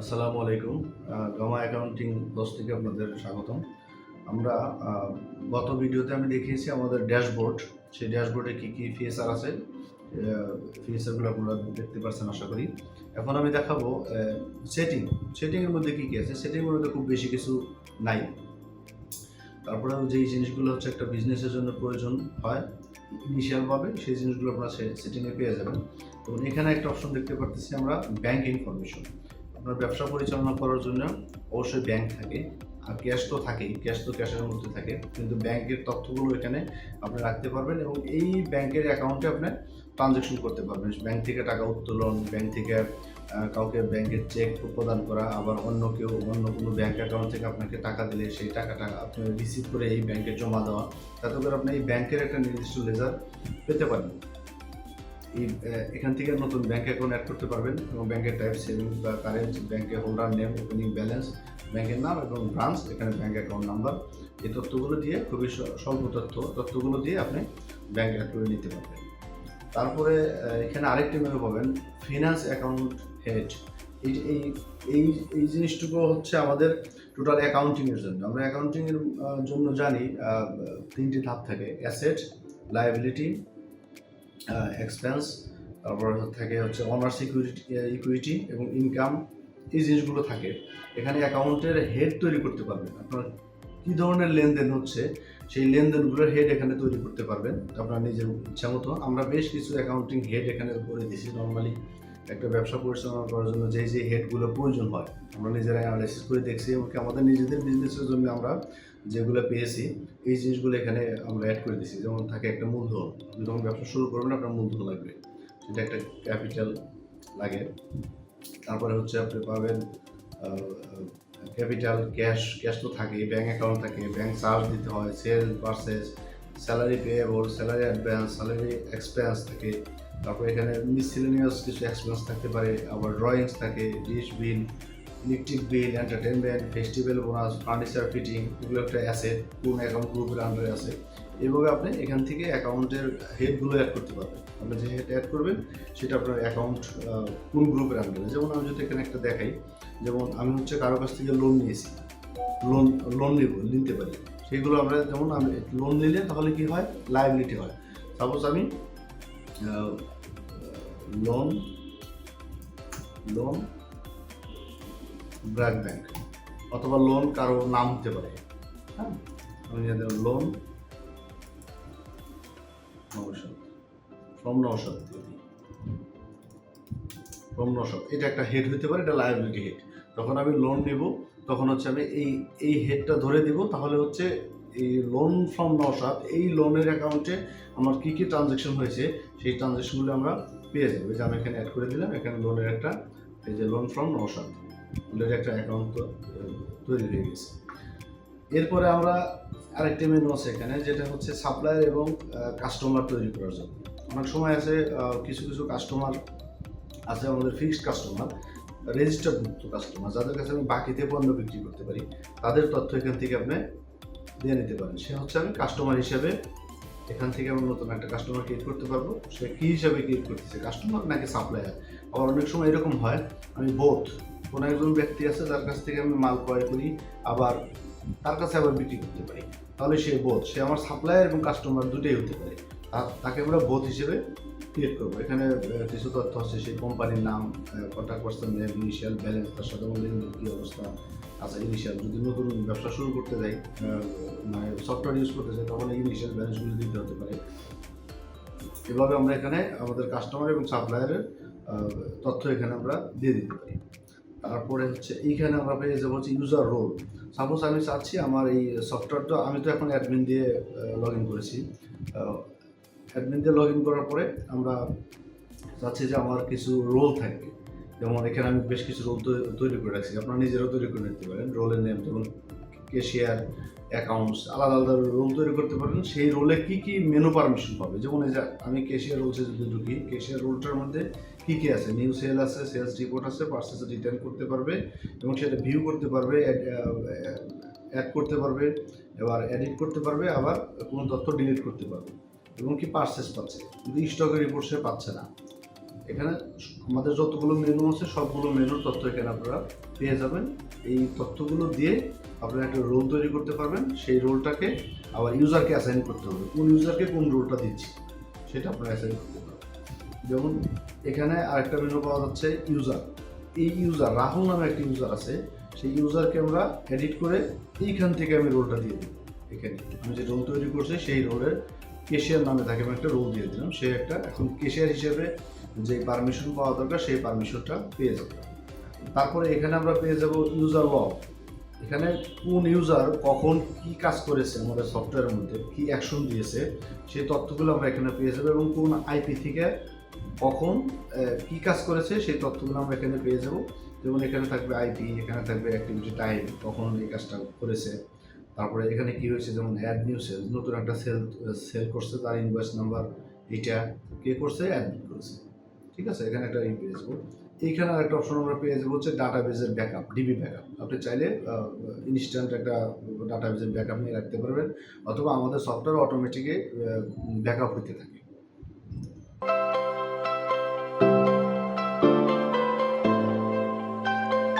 আসসালামু আলাইকুম gamma accounting বস থেকে আপনাদের স্বাগতম। আমরা গত ভিডিওতে আমি দেখিয়েছি আমাদের ড্যাশবোর্ড। সেই ড্যাশবোর্ডে কী কী ফিএসআর আছে ফিএসআরগুলো আপনারা দেখতে পাচ্ছেন আশা করি। এখন আমি দেখাবো সেটিং সেটিংয়ের মধ্যে কী কী আছে? সেটিংয়ের মধ্যে খুব বেশি কিছু নাই। তারপরে যেই জিনিসগুলো হচ্ছে একটা বিজনেসের জন্য প্রয়োজন হয় ইনিশিয়ালভাবে সেই জিনিসগুলো আপনারা সেটিংয়ে পেয়ে যাবেন। এবং এখানে একটা অপশন দেখতে পারতেছি আমরা ব্যাংক ইনফরমেশন আপনার ব্যবসা পরিচালনা করার জন্য অবশ্যই ব্যাংক থাকে। আর ক্যাশ তো থাকেই ক্যাশ তো ক্যাশের মধ্যে থাকে। কিন্তু ব্যাংকের তথ্যগুলো এখানে আপনি রাখতে পারবেন এবং এই ব্যাংকের অ্যাকাউন্টে আপনি ট্রানজ্যাকশন করতে পারবেন। ব্যাংক থেকে টাকা উত্তোলন ব্যাংক থেকে কাউকে ব্যাংকের চেক প্রদান করা, আবার অন্য কেউ, অন্য কোনো ব্যাংক অ্যাকাউন্ট থেকে আপনাকে টাকা দিলে সেই টাকাটা আপনি রিসিভ করে এই ব্যাংকে জমা দেওয়া। তাতে করে আপনি এই ব্যাংকের একটা নির্দিষ্ট লেজার পেতে পারেন এই এখান থেকে নতুন ব্যাংক অ্যাকাউন্ট অ্যাড করতে পারবেন এবং ব্যাংকের টাইপ সেভিংস বা কারেন্ট ব্যাংকের হোল্ডার নেম ওপেনিং ব্যালেন্স ব্যাংকের নাম এবং ব্রাঞ্চ এখানে ব্যাংক অ্যাকাউন্ট নাম্বার এই তথ্যগুলো দিয়ে খুবই স্বল্প তথ্য, তথ্যগুলো দিয়ে আপনি ব্যাংক অ্যাড করে নিতে পারবেন। তারপরে এখানে আরেকটি মেনু পাবেন ফিনান্স অ্যাকাউন্ট হেড এই এই এই জিনিসটুকু হচ্ছে আমাদের টোটাল অ্যাকাউন্টিংয়ের জন্য। আমরা অ্যাকাউন্টিংয়ের জন্য জানি তিনটি ধাপ থাকে অ্যাসেট লায়াবিলিটি এক্সপেন্স তারপর থাকে হচ্ছে অনার সিকিউরিটি ইকুইটি এবং ইনকাম এই জিনিসগুলো থাকে। এখানে অ্যাকাউন্টের হেড তৈরি করতে পারবেন। আপনার কী ধরনের লেনদেন হচ্ছে, সেই লেনদেনগুলোর হেড এখানে তৈরি করতে পারবেন। আপনার নিজের ইচ্ছা মতো। আমরা বেশ কিছু অ্যাকাউন্টিং হেড এখানে করে দিয়েছি নর্মালি একটা ব্যবসা পরিচালনা করার জন্য যে যে হেডগুলো প্রয়োজন হয়, আমরা নিজেরা অ্যানালাইসিস করে দেখছি এবং আমাদের নিজেদের বিজনেসের জন্য আমরা যেগুলো পেয়েছি, এই জিনিসগুলো এখানে আমরা অ্যাড করে দিয়েছি যেমন থাকে একটা মূলধন। আপনি যখন ব্যবসা শুরু করবেন, আপনার মূলধন লাগবে। সেটা একটা ক্যাপিটাল লাগে। তারপরে হচ্ছে আপনি পাবেন ক্যাপিটাল ক্যাশ ক্যাশ তো থাকে ব্যাঙ্ক অ্যাকাউন্ট থাকে। ব্যাঙ্ক চার্জ দিতে হয় sale purchase salary payable salary advance salary expense থাকে। তারপর এখানে মিসিলেনিয়াস কিছু এক্সপেন্স থাকতে পারে, আবার ড্রয়িংস থাকে dish bill electric bill entertainment festival bonus furniture fitting এগুলো একটা অ্যাসেট কোন অ্যাকাউন্ট গ্রুপের আন্ডারে আছে। এইভাবে আপনি এখান থেকে অ্যাকাউন্টের হেডগুলো অ্যাড করতে পারবেন। আপনি যে হেড অ্যাড করবেন, সেটা আপনার অ্যাকাউন্ট কোন গ্রুপের আন্ডারে যেমন আমি যদি এখানে একটা দেখাই, যেমন আমি হচ্ছে কারও কাছ থেকে লোন নিয়েছি। লোন লোন নিব, নিতে পারি। সেগুলো আমরা যেমন আমি লোন নিলে তাহলে কি হয়? লাইবিলিটি হয়। সাপোজ আমি লোন লোন ব্র্যাক ব্যাংক অথবা লোন কারও নাম হতে পারে। হ্যাঁ? আমি loan from Naushad from Naushad এটা একটা হেড হতে পারে, এটা লায়াবিলিটি হেড যখন আমি লোন নিব তখন হচ্ছে আমি এই এই হেডটা ধরে দিব, তাহলে হচ্ছে এই লোন ফ্রম নৌসাদ এই লোনের অ্যাকাউন্টে আমার কী কী ট্রানজ্যাকশন হয়েছে, সেই ট্রানজ্যাকশনগুলো আমরা পেয়ে যাব। যে আমি এখানে অ্যাড করে দিলাম, এখানে লোনের একটা, এই যে লোন ফ্রম নৌসাদ লোনের একটা অ্যাকাউন্ট তৈরি হয়ে গেছে। এরপরে আমরা আরেকটি মেনু আছে এখানে, যেটা হচ্ছে সাপ্লায়ার এবং কাস্টমার তৈরি করার জন্য। অনেক সময় আছে কিছু কিছু কাস্টমার আছে, আমাদের ফিক্সড কাস্টমার রেজিস্টার্ড মুক্ত কাস্টমার যাদের কাছে আমি বাকিতে পণ্য বিক্রি করতে পারি, তাদের তথ্য এখান থেকে আপনি দিয়ে নিতে পারেন। সে হচ্ছে আমি কাস্টমার হিসাবে এখান থেকে আমি নতুন একটা কাস্টমার ক্রিয়েট করতে পারব। সে কী হিসাবে ক্রিয়েট করতেছে? কাস্টমার নাকি সাপ্লায়ার আবার অনেক সময় এরকম হয়, আমি বোধ কোনো একজন ব্যক্তি আছে যার কাছ থেকে আমি মাল ক্রয় করি, আবার তার কাছে আবার বিক্রি করতে পারি। তাহলে সে বোধ সে আমার সাপ্লায়ার এবং কাস্টমার দুটোই হতে পারে। তাকে আমরা বোধ হিসেবে ক্রিয়েট করব। এখানে কিছু তথ্য আছে, সেই কোম্পানির নাম contact person name initial balance তার সাথে আমাদের কী অবস্থা? আছে ইনিশিয়াল যদি নতুন ব্যবসা শুরু করতে যাই মানে সফটওয়্যার ইউজ করতে চাই তখন ইনিশিয়াল ব্যালেন্সগুলো দিতে হতে পারে। এভাবে আমরা এখানে আমাদের কাস্টমার এবং সাপ্লায়ারের তথ্য এখানে আমরা দিয়ে দিতে পারি। তারপরে হচ্ছে, এইখানে আমরা পেয়ে যাব হচ্ছে ইউজার রোল সাপোজ আমি চাচ্ছি আমার এই সফটওয়্যারটা আমি তো এখন অ্যাডমিন দিয়ে লগ ইন করেছি। অ্যাডমিন দিয়ে লগ ইন করার পরে আমরা চাচ্ছি যে আমার কিছু রোল থাকবে যেমন এখানে আমি বেশ কিছু রোল তৈরি করে রাখছি। আপনারা নিজেরাও তৈরি করে নিতে পারেন। রোলের নেম যেমন কেশিয়ার অ্যাকাউন্টস আলাদা আলাদা রোল তৈরি করতে পারেন। সেই রোলে কি কি মেনু পারমিশন পাবে? যেমন এই যে আমি কেশিয়ার রোলসে যদি ঢুকি কেশিয়ার রোলটার মধ্যে কি কি আছে? নিউ সেল আছে সেলস রিপোর্ট আছে পার্সেস রিটার্ন করতে পারবে এবং সেটা ভিউ করতে পারবে অ্যাড করতে পারবে, এবার এডিট করতে পারবে, আবার কোনো তথ্য ডিলিট করতে পারবে। এবং কি পার্সেস পাচ্ছে। কিন্তু স্টকের রিপোর্ট সে পাচ্ছে না। এখানে আমাদের যতগুলো মেনু আছে, সবগুলো মেনুর তথ্য এখানে আপনারা পেয়ে যাবেন। এই তথ্যগুলো দিয়ে আপনারা একটা রোল তৈরি করতে পারবেন। সেই রোলটাকে আবার ইউজারকে অ্যাসাইন করতে হবে। কোন ইউজারকে কোন রোলটা দিচ্ছি, সেটা আপনারা অ্যাসাইন করতে পারবেন। যেমন এখানে আরেকটা মেনু পাওয়া যাচ্ছে ইউজার এই ইউজার রাহুল নামে একটা ইউজার আছে। সেই ইউজারকে আমরা এডিট করে এইখান থেকে আমি রোলটা দিয়ে দিই এখানে আমি যে রোল তৈরি করছি, সেই রোলের কেশিয়ার নামে তাকে আমি একটা রোল দিয়ে দিলাম। সে একটা এখন কেশিয়ার হিসেবে যে পারমিশন পাওয়া দরকার, সেই পারমিশনটা পেয়ে যাবে। তারপরে এখানে আমরা পেয়ে যাব ইউজার লগ এখানে কোন ইউজার কখন কি কাজ করেছে আমাদের সফটওয়্যারের মধ্যে, কি অ্যাকশন দিয়েছে, সেই তথ্যগুলো আমরা এখানে পেয়ে যাব এবং কোন আইপি থেকে কখন কি কাজ করেছে, সেই তথ্যগুলো আমরা এখানে পেয়ে যাব। যেমন এখানে থাকবে আইপি এখানে থাকবে অ্যাক্টিভিটি টাইম কখন এই কাজটা করেছে। তারপরে এখানে কি হয়েছে, যেমন অ্যাড নিউ সেল নতুন একটা সেল সেল করছে, তার ইনভয়েস নাম্বার এইটা কে করছে? অ্যাডমিট করেছে। ঠিক আছে? এখানে একটা ই পেয়ে যাব। এইখানে একটা অপশন আমরা পেয়ে যাব হচ্ছে ডাটাবেজের ব্যাকআপ ডিবি ব্যাকআপ আপনি চাইলে ইনস্ট্যান্ট একটা ডাটাবেজের ব্যাকআপ নিয়ে রাখতে পারবেন, অথবা আমাদের সফটওয়্যার অটোমেটিকে ব্যাকআপ হতে থাকে।